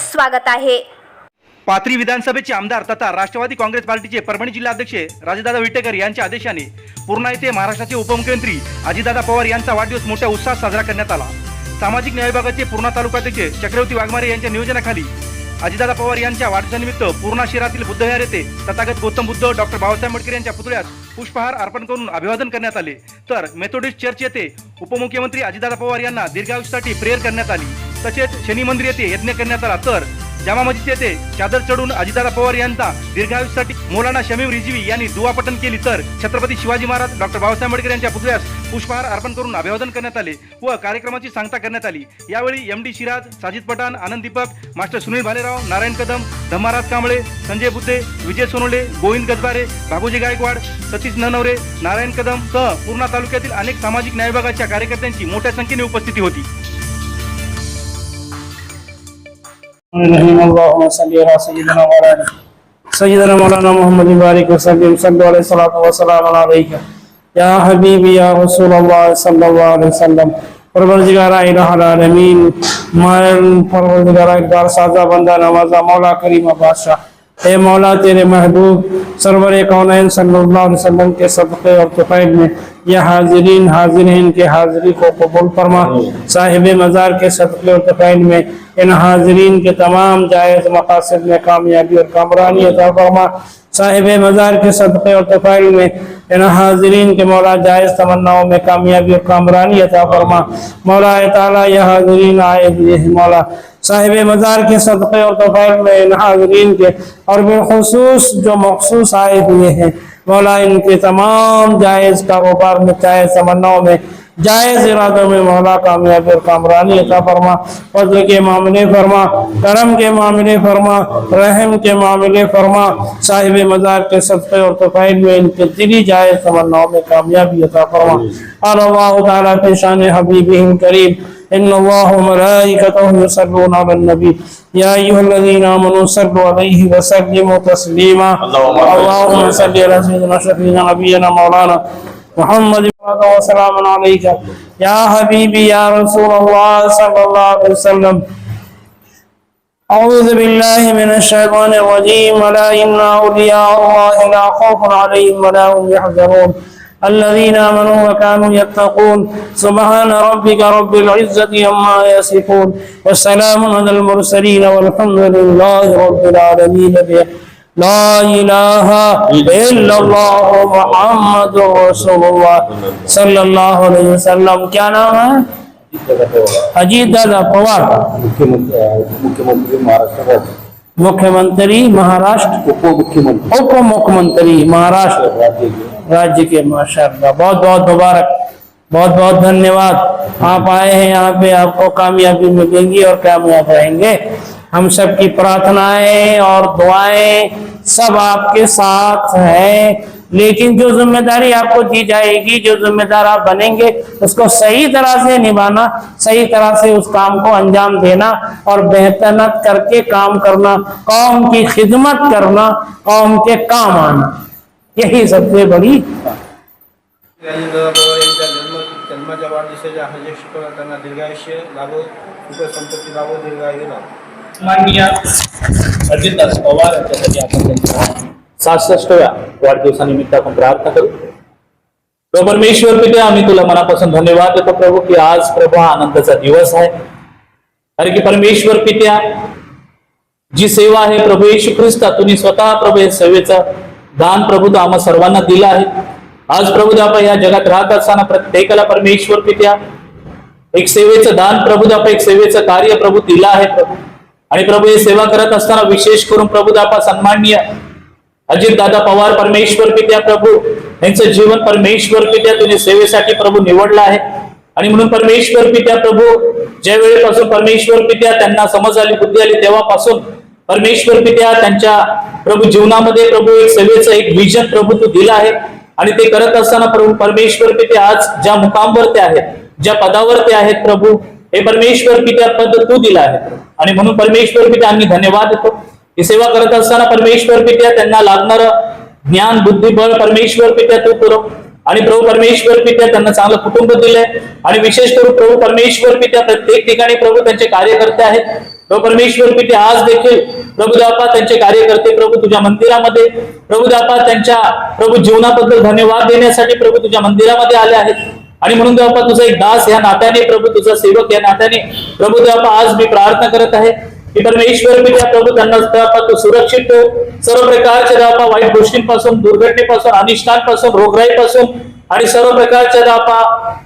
स्वागत आहे. पाथरी विधानसभेचे आमदार तथा राष्ट्रवादी काँग्रेस पार्टीचे परभणी जिल्हाध्यक्ष राजेदादा विटेकर यांच्या आदेशाने पूर्णा येथे महाराष्ट्राचे उपमुख्यमंत्री अजितदादा पवार यांचा वाढदिवस मोठ्या उत्साहात साजरा करण्यात आला. सामाजिक न्याय विभागाचे पूर्णा तालुकाध्यक्ष चक्रवर्ती वाघमारे यांच्या नियोजनाखाली अजितदादा पवार यांच्या वाढदिवसानिमित्त पूर्णा शहरातील बुद्धविहार येथे तथागत गौतम बुद्ध डॉक्टर बाबासाहेब आंबेडकर यांच्या पुतळ्यास पुष्पहार अर्पण करून अभिवादन करण्यात आले. तर मेथोडिस्ट चर्च येथे उपमुख्यमंत्री अजितदादा पवार यांना दीर्घायुष्यासाठी प्रेयर करण्यात आली. तसेच शनी मंदिर येथे यज्ञ करण्यात आला. तर जामा मस्जिद येथे चादर चढून अजितदादा पवार यांचा दीर्घायुष्यासाठी मौलाना शमीम रिजवी यांनी दुवापटन केली. तर छत्रपती शिवाजी महाराज डॉक्टर बाबासाहेब आंबेडकर यांच्या पुतळ्यास पुष्पहार अर्पण करून अभिवादन करण्यात आले व कार्यक्रमाची सांगता करण्यात आली. यावेळी M D Shiraj Sajid Pathan Anand Deepak master Sunil Bhalerao Narayan Kadam Dhammaraj Kamble Sanjay Budhe Vijay Sonawane Govind गजबारे बाबूजी गायकवाड सतीश ननवरे नारायण कदम सह पूर्णा तालुक्यातील अनेक सामाजिक न्याय विभागाच्या कार्यकर्त्यांची मोठ्या संख्येने उपस्थिती होती. रहीम अल्लाहुम्मा सल्ली अला सय्यिदिना मौलाना सय्यिदना मौलाना मोहम्मद बारिक वसल्लम सल्लल्लाहु अलैहि सलातु व सलाम अलैका या हबीबी या रसूल अल्लाह सल्लल्लाहु अलैहि वसल्लम परवरदिगार इलाहल आलमीन माल परवरदिगार इकबार साजा बंदा नवाजा मौला करीम बादशाह ए मौला तेरे महबूब सरवर कौनैन सल्लल्लाहु अलैहि वसल्लम के सदक़े और तुफ़ैल में या हाजिरीन हाजिरीन के हाजिरी को कबूल फरमा साहिब मज़ार के सदक़े और तुफ़ैल में इन हाजिरीन के तमाम जायज़ मकासद में कामयाबी और कामरानी अता फरमा साहिब मज़ार के सदक़े और तुफ़ैल में इन हाजिरीन के मौला जायज़ तमन्नाओं में कामयाबी और कामरानी अता फरमा। मौला ताला यह हाजिरीन आए हुए हैं मौला। साहिब मज़ार के सदक़े और तफ़ैल में इन हाजिरीन के और बिलखसूस जो मखसूस आए हुए हैं मौला इनके तमाम जायज़ कारोबार में चाहे तमन्नाओं में جائز ارادوں میں مولا کامیاب اور کامرانی عطا فرما فضل کے معاملے فرما کرم کے معاملے فرما رحم کے معاملے فرما صاحب مزار کے صدقے اور تفائل میں ان کے دلی جائز تمناؤں میں کامیابی عطا فرما۔ اور اللہ تعالیٰ کے شان حبیبہم کریم ان اللہ ملائکتہ یصلون علی النبی۔ یا ایھا الذین آمنوا صلوا علیہ وسلموا تسلیما۔ اللهم صل علی سیدنا شفیعنا نبینا مولانا محمد وسلام عليك. يا حبيبي يا رسول الله صلى الله عليه وسلم. أعوذ بالله من الشيطان الرجيم. ولا إن أولياء الله لا خوف عليهم ولا هم يحزنون. الذين آمنوا وكانوا يتقون. سبحان ربك رب العزة عما يصفون. والسلام على المرسلين والحمد لله رب العالمين. لا الہ الا اللہ محمد رسول اللہ صلی اللہ علیہ وسلم. کیا نام ہے؟ اجیت دادا پوار. مکہ منتری مہاراشت اپ مکہ منتری مہاراشٹر. راجیہ کے ماشاء بہت بہت مبارک. بہت بہت دھنیواد. آپ آئے ہیں یہاں پہ. آپ کو کامیابی ملیں گی اور کامیاب رہیں گے. आपको कामयाबी मिलेंगी और कामयाब रहेंगे हम सबकी प्रार्थनाएं और दुआएं सब आपके साथ हैं लेकिन जो जिम्मेदारी आपको दी जाएगी जो जिम्मेदार आप बनेंगे उसको सही तरह से निभाना सही तरह से उस काम को अंजाम देना और बेहतरत करके काम करना कौम की खिदमत करना कौम के काम आना यही सबसे बड़ी राजेंद्र पवार यांच्या जन्म जन्माच्या वाढदिवसाच्या हार्दिक शुभेच्छा त्यांना दीर्घायुष्य लाभो सुख संपत्ती लाभो दीर्घायु लाभो माननीय अजितदास पवार यांच्यासाठी आपण त्यांच्या सहासष्टव्या वाढदिवसानिमित्त आपण प्रार्थना करू. प्रभू परमेश्वर पिते आम्ही तुला मनापासून धन्यवाद देतो प्रभू की आज प्रभू हा आनंदाचा दिवस आहे. कारण की परमेश्वर पित्या जी सेवा आहे प्रभू येशू ख्रिस्त तुम्ही स्वतः प्रभू या सेवेचं दान प्रभू तू आम्हा सर्वांना दिलं आहे. आज प्रभू आपण या जगात राहत असताना प्रत्येकाला परमेश्वर पित्या एक सेवेचं दान प्रभू आपण एक सेवेचं कार्य प्रभू दिलं आहे. प्रभू आणि प्रभू हे सेवा करत असताना विशेष करून प्रभू दापा सन्माननीय अजित दादा पवार परमेश्वर पित्या प्रभू यांचं जीवन परमेश्वर पित्या तुझ्या सेवेसाठी प्रभू निवडला आहे. आणि म्हणून परमेश्वर पित्या प्रभू ज्या वेळेपासून परमेश्वर पित्या त्यांना समज आली बुद्धी आली तेव्हापासून परमेश्वर पित्या त्यांच्या प्रभू जीवनामध्ये प्रभू एक सेवेचं एक विजन प्रभू तू दिलं आहे. आणि ते करत असताना प्रभू परमेश्वर पित्या आज ज्या मुकामवर ते आहेत ज्या पदावर ते आहेत प्रभू हे परमेश्वर पित्या पद तू दिला आहे. आणि म्हणून परमेश्वर पित्या आम्ही धन्यवाद देतो. ही सेवा करत असताना परमेश्वर पित्या त्यांना लागणारं ज्ञान बुद्धिबळ परमेश्वर पित्या तू पुरव आणि प्रभू परमेश्वर पित्या त्यांना चांगलं कुटुंब दिलंय. आणि विशेष करून प्रभू परमेश्वर पित्या प्रत्येक ठिकाणी प्रभू त्यांचे कार्यकर्ते आहेत. प्रभू परमेश्वर पित्या आज देखील प्रभू देवपा त्यांचे कार्यकर्ते प्रभू तुझ्या मंदिरामध्ये. प्रभू देवपा त्यांच्या प्रभू जीवनाबद्दल धन्यवाद देण्यासाठी प्रभू तुझ्या मंदिरामध्ये आले आहेत. आणि म्हणून देवापा तुझा एक दास या नात्याने प्रभू तुझा सेवक या नात्याने प्रभू देवापा आज मी प्रार्थना करत आहे की परमेश्वर पित्या प्रभू त्यांना देवापा तू सुरक्षित ठेव. सर्व प्रकारच्या देवापा वाईट गोष्टींपासून दुर्घटनेपासून अनिष्टांपासून रोगराईपासून आणि सर्व प्रकारच्या दापा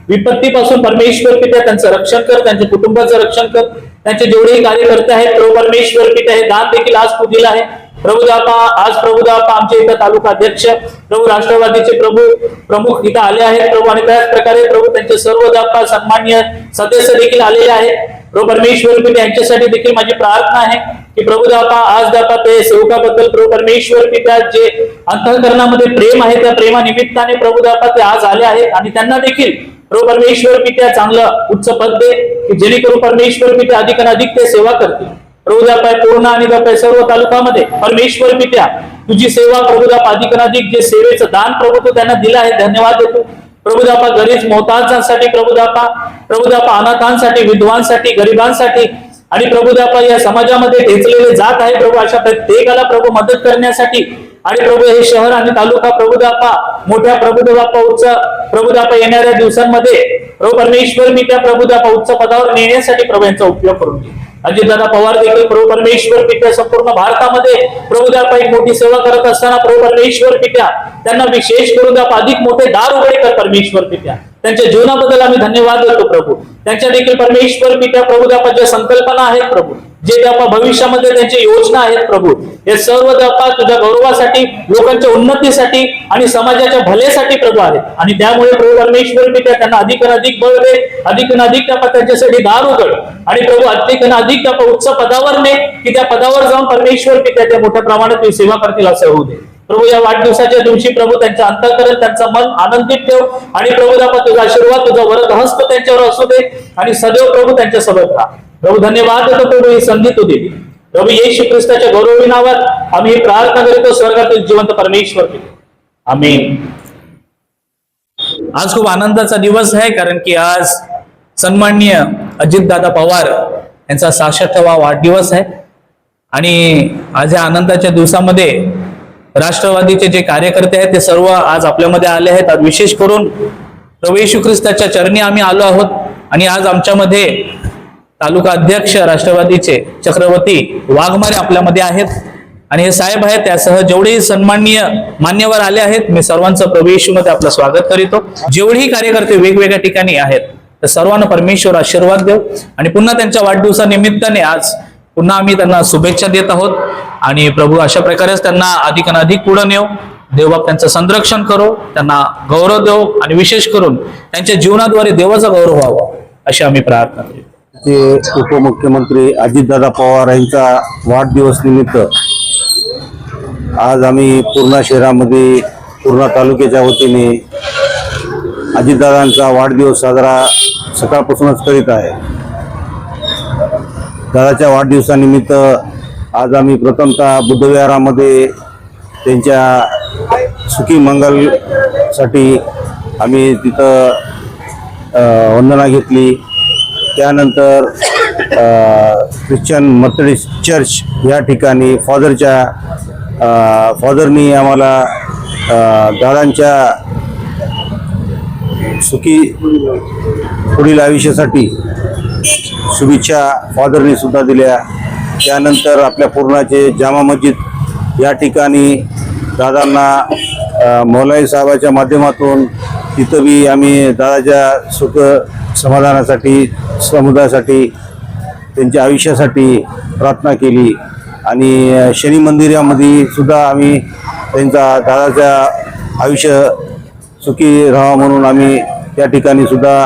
विपत्तीपासून परमेश्वर पित्या त्यांचं रक्षण कर त्यांच्या कुटुंबाचं रक्षण कर त्यांचे जेवढेही कार्यकर्ते आहेत प्रभू परमेश्वर पित्या हे दान देखील आज तू आहे. प्रभुदापा आज प्रभुदापा आमच्या आमचे इथं तालुका अध्यक्ष प्रभू राष्ट्रवादीचे प्रभू प्रमुख इथं आले आहेत. प्रभू आणि त्याच प्रकारे प्रभू त्यांचे सर्व दापा सन्मान्य सदस्य देखील आलेले आहेत. प्रभू परमेश्वर पिते यांच्यासाठी देखील माझी प्रार्थना आहे की प्रभू दापा आज दापा ते सेवकाबद्दल प्रभू परमेश्वर पित्या जे अंतःकरणामध्ये प्रेम आहे त्या प्रेमानिमित्ताने प्रभू दापा ते आज आले आहेत. आणि त्यांना देखील प्रभू परमेश्वर पित्या चांगलं उच्च पद दे की जेणेकरून परमेश्वर पित्या अधिकाधिक ते सेवा करतील. प्रभुदापाय पूर्ण आणि दापाय सर्व तालुकामध्ये. परमेश्वर पित्या तुझी सेवा प्रभू अधिकनाधिक जे सेवेचं दान प्रभू तू त्यांना दिलं आहे धन्यवाद देतो. प्रभुदापा गरीब मोहतांसाठी प्रभुदापा प्रभुदापा अनाथांसाठी विद्वांसाठी गरिबांसाठी. आणि प्रभुदापा या समाजामध्ये ठेचलेले जात आहे प्रभू अशा प्रत्येकाला प्रभू मदत करण्यासाठी. आणि प्रभू हे शहर आणि तालुका प्रभुदापा मोठ्या प्रभुदापा उच्च प्रभुदापा येणाऱ्या दिवसांमध्ये. प्रभू परमेश्वर मी त्या प्रभुदापा उच्च पदावर नेण्यासाठी प्रभू यांचा उपयोग करून घेईल अजितदादा पवार देखील प्रभू परमेश्वर पित्या संपूर्ण भारतामध्ये प्रभुदापा एक मोठी सेवा करत असताना प्रभू परमेश्वर पित्या त्यांना विशेष करून दापा अधिक मोठे दार उघडे कर परमेश्वर पित्या. त्यांच्या जीवनाबद्दल आम्ही धन्यवाद देतो प्रभू. त्यांच्या देखील परमेश्वर पित्या प्रभुदापा ज्या संकल्पना आहेत प्रभू जे दापा भविष्यामध्ये त्यांची योजना आहेत प्रभू हे सर्व जपा तुझ्या गौरवासाठी लोकांच्या उन्नतीसाठी आणि समाजाच्या भलेसाठी प्रभू आहे आणि त्यामुळे प्रभू परमेश्वर पित्या त्यांना अधिक अधिक बळ दे अधिक अधिक दापा त्यांच्यासाठी दार उघड. आणि प्रभू अधिक अधिक दापा उच्च पदावर ने की त्या पदावर जाऊन परमेश्वर पित्या त्या मोठ्या प्रमाणात सेवा करतील असं होऊ दे. प्रभू या वाढदिवसाच्या दिवशी प्रभू त्यांच्या अंतकरण त्यांचं मन आनंदित ठेव. आणि प्रभू दापा तुझा आशीर्वाद तुझा वरद हस्त त्यांच्यावर असू दे. आणि सदैव प्रभू त्यांच्यासोबत राहा. प्रभू धन्यवाद देतो प्रभू ही संधी तू दिली. प्रभू येशू ख्रिस्ताच्या गौरवी नावात आम्ही प्रार्थना करीतो स्वर्गातील जिवंत परमेश्वर आम्ही आज खूप आनंदाचा दिवस आहे कारण की आज सन्माननीय अजितदादा पवार यांचा साक्षातवा वाढदिवस आहे. आणि आज या आनंदाच्या दिवसामध्ये राष्ट्रवादीचे जे कार्यकर्ते आहेत ते सर्व आज आपल्यामध्ये आले आहेत. आज विशेष करून प्रभू येशू ख्रिस्ताच्या चरणी आम्ही आलो आहोत. आणि आज आमच्यामध्ये तालुका अध्यक्ष राष्ट्रवादीचे चक्रवर्ती वाघमारे आपल्यामध्ये आहेत. आणि हे साहेब आहेत त्यासह जेवढेही सन्माननीय मान्यवर आले आहेत मी सर्वांचं प्रवेशमध्ये आपलं स्वागत करीतो. जेवढेही कार्यकर्ते वेगवेगळ्या ठिकाणी आहेत तर सर्वांना परमेश्वर आशीर्वाद देव आणि पुन्हा त्यांच्या वाढदिवसानिमित्ताने आज पुन्हा आम्ही त्यांना शुभेच्छा देत आहोत. आणि प्रभू अशा प्रकारेच त्यांना अधिक आणि अधिक पुढे नेऊ. देवबाप त्यांचं संरक्षण करो त्यांना गौरव देव आणि विशेष करून त्यांच्या जीवनाद्वारे देवाचा गौरव व्हावा अशी आम्ही प्रार्थना करू ते उपमुख्यमंत्री अजितदादा पवार यांचा वाढदिवस निमित्त आज आम्ही पूर्णा शहरामध्ये पूर्णा तालुक्याच्या वतीने अजितदादांचा वाढदिवस साजरा सकाळपासूनच करीत आहे. दादाच्या वाढदिवसानिमित्त आज आम्ही प्रथमतः बुद्धविहारामध्ये त्यांच्या सुखी मंगलसाठी आम्ही तिथं वंदना घेतली. त्यानंतर ख्रिश्चन मर्थडिस्ट चर्च या ठिकाणी फादरच्या फादरनी आम्हाला दादांच्या सुखी पुढील आयुष्यासाठी शुभेच्छा फादरनी सुद्धा दिल्या. त्यानंतर आपल्या पूर्णाचे जामा मस्जिद या ठिकाणी दादांना मौलाई साहेबाच्या माध्यमातून तिथं बी आम्ही दादाच्या सुख समाधानासाठी समुदायासाठी त्यांच्या आयुष्यासाठी प्रार्थना केली. आणि शनी मंदिरामध्ये सुद्धा आम्ही त्यांचा दादाच्या आयुष्य सुखी राहावं म्हणून आम्ही त्या ठिकाणी सुद्धा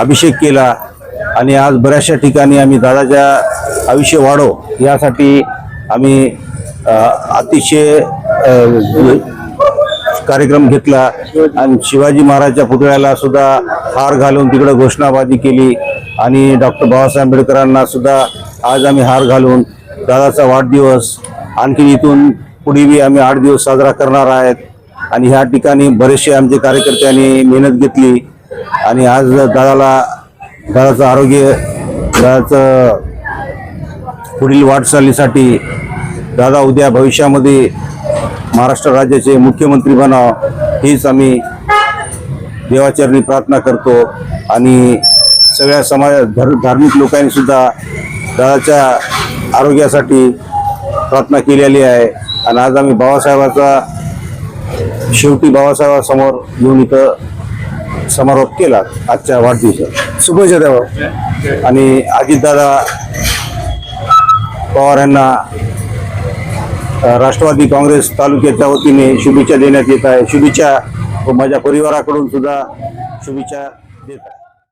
अभिषेक केला. आणि आज बऱ्याचशा ठिकाणी आम्ही दादाच्या आयुष्य वाढो यासाठी आम्ही अतिशय कार्यक्रम घेतला आणि शिवाजी महाराजच्या पुतळ्याला सुद्धा हार घालून तिकडं घोषणाबाजी केली. आणि डॉक्टर बाबासाहेब आंबेडकरांना सुद्धा आज आम्ही हार घालून दादाचा वाढदिवस आणखी इथून पुढे बी आम्ही आठ दिवस साजरा करणार आहेत. आणि ह्या ठिकाणी बरेचसे आमचे कार्यकर्त्यांनी मेहनत घेतली. आणि आज दादाला दादाचं आरोग्य दादाचं पुढील वाटचालीसाठी दादा उद्या भविष्यामध्ये महाराष्ट्र राज्याचे मुख्यमंत्री बनाव हीच आम्ही देवाचरणी प्रार्थना करतो. आणि सगळ्या समाज धर धार्मिक लोकांनी सुद्धा दादाच्या आरोग्यासाठी प्रार्थना केलेली आहे. आणि आज आम्ही बाबासाहेबाचा शेवटी बाबासाहेबासमोर येऊन इथं समारोप केला आजच्या वाढदिवसात. शुभेच्छा द्यावं. आणि अजितदादा पवार यांना राष्ट्रवादी काँग्रेस तालुक्याच्या वतीने शुभेच्छा देण्यात येत आहे. शुभेच्छा व माझ्या परिवाराकडून सुद्धा शुभेच्छा देत आहे.